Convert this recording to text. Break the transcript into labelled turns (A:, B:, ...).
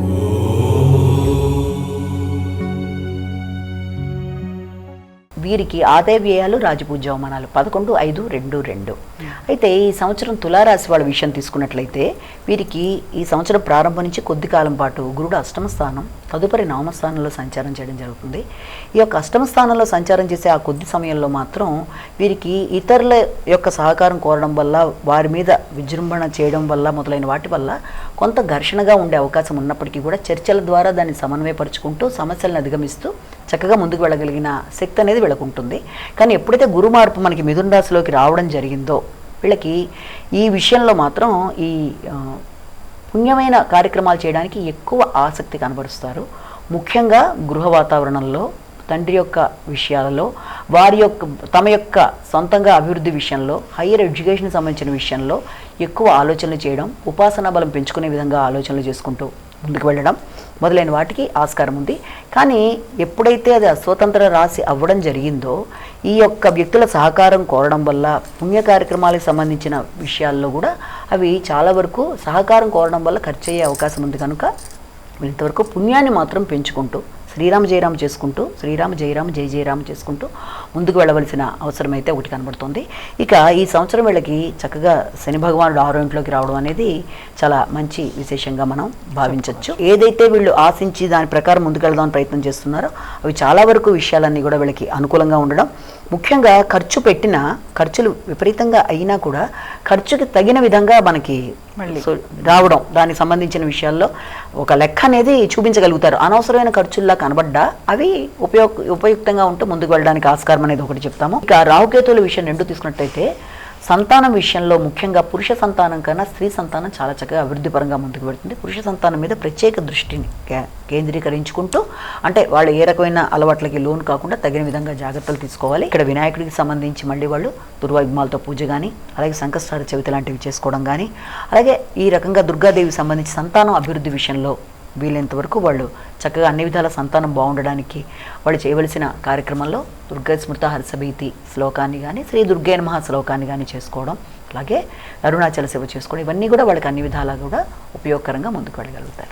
A: Whoa. వీరికి ఆదాయ వ్యయాలు రాజపూజ అవమానాలు పదకొండు ఐదు రెండు రెండు. అయితే ఈ సంవత్సరం తులారాశి వాళ్ళ విషయం తీసుకున్నట్లయితే వీరికి ఈ సంవత్సరం ప్రారంభం నుంచి కొద్ది కాలం పాటు గురుడు అష్టమ స్థానం తదుపరి నవమ స్థానంలో సంచారం చేయడం జరుగుతుంది. ఈ యొక్క అష్టమ స్థానంలో సంచారం చేసే ఆ కొద్ది సమయంలో మాత్రం వీరికి ఇతరుల యొక్క సహకారం కోరడం వల్ల వారి మీద విజృంభణ చేయడం వల్ల మొదలైన వాటి వల్ల కొంత ఘర్షణగా ఉండే అవకాశం ఉన్నప్పటికీ కూడా చర్చల ద్వారా దాన్ని సమన్వయపరుచుకుంటూ సమస్యలను అధిగమిస్తూ చక్కగా ముందుకు వెళ్ళగలిగిన శక్తి అనేది వీళ్ళకు ఉంటుంది కానీ ఎప్పుడైతే గురు మార్పు మనకి మిథున రాశిలోకి రావడం జరిగిందో వీళ్ళకి ఈ విషయంలో మాత్రం ఈ పుణ్యమైన కార్యక్రమాలు చేయడానికి ఎక్కువ ఆసక్తి కనబరుస్తారు. ముఖ్యంగా గృహ వాతావరణంలో తండ్రి యొక్క విషయాలలో వారి యొక్క తమ యొక్క సొంతంగా అభివృద్ధి విషయంలో హయ్యర్ ఎడ్యుకేషన్ సంబంధించిన విషయంలో ఎక్కువ ఆలోచనలు చేయడం ఉపాసనా బలం పెంచుకునే విధంగా ఆలోచనలు చేసుకుంటూ ముందుకు వెళ్ళడం మొదలైన వాటికి ఆస్కారం ఉంది. కానీ ఎప్పుడైతే అది స్వతంత్ర రాశి అవ్వడం జరిగిందో ఈ యొక్క వ్యక్తుల సహకారం కోరడం వల్ల పుణ్య కార్యక్రమాలకు సంబంధించిన విషయాల్లో కూడా అవి చాలా వరకు సహకారం కోరడం వల్ల ఖర్చు అయ్యే అవకాశం ఉంది. కనుక ఇంతవరకు పుణ్యాన్ని మాత్రం పెంచుకుంటూ శ్రీరామ జయరామ చేసుకుంటూ శ్రీరామ జయరామ జయ జయరామ చేసుకుంటూ ముందుకు వెళ్ళవలసిన అవసరం అయితే ఒకటి కనబడుతుంది. ఇక ఈ సంవత్సరం వీళ్ళకి చక్కగా శని భగవానుడు ఆరో ఇంట్లోకి రావడం అనేది చాలా మంచి విశేషంగా మనం భావించవచ్చు ఏదైతే వీళ్ళు ఆశించి దాని ప్రకారం ముందుకెళ్దామని ప్రయత్నం చేస్తున్నారో అవి చాలా వరకు విషయాలన్నీ కూడా వీళ్ళకి అనుకూలంగా ఉండడం. ముఖ్యంగా ఖర్చు పెట్టిన ఖర్చులు విపరీతంగా అయినా కూడా ఖర్చుకి తగిన విధంగా మనకి సో రావడం దానికి సంబంధించిన విషయాల్లో ఒక లెక్క అనేది చూపించగలుగుతారు. అనవసరమైన ఖర్చుల్లా కనబడ్డా అవి ఉపయోగ ఉపయుక్తంగా ఉంటూ ముందుకు వెళ్ళడానికి ఆస్కారం అనేది ఒకటి చెప్తాము. ఇక రావుకేతుల విషయం రెండు తీసుకున్నట్టయితే సంతానం విషయంలో ముఖ్యంగా పురుష సంతానం కన్నా స్త్రీ సంతానం చాలా చక్కగా అభివృద్ధి పరంగా ముందుకు పెడుతుంది పురుష సంతానం మీద ప్రత్యేక దృష్టిని కే- కేంద్రీకరించుకుంటూ అంటే వాళ్ళు ఏ రకమైన అలవాట్లకి లోన్ కాకుండా తగిన విధంగా జాగ్రత్తలు తీసుకోవాలి. ఇక్కడ వినాయకుడికి సంబంధించి మళ్ళీ వాళ్ళు దుర్వాగ్మాలతో పూజ కానీ అలాగే సంకష్టార చవితి లాంటివి చేసుకోవడం కానీ అలాగే ఈ రకంగా దుర్గాదేవి సంబంధించి సంతానం అభివృద్ధి విషయంలో వీలైనంత వరకు వాళ్ళు చక్కగా అన్ని విధాల సంతానం బాగుండడానికి వాళ్ళు చేయవలసిన కార్యక్రమంలో దుర్గా స్మృత హర్షభీతి శ్లోకాన్ని కానీ శ్రీ దుర్గే మహా శ్లోకాన్ని కానీ చేసుకోవడం అలాగే అరుణాచల సేవ చేసుకోవడం ఇవన్నీ కూడా వాళ్ళకి అన్ని విధాలా కూడా ఉపయోగకరంగా ముందుకు వెళ్ళగలుగుతారు.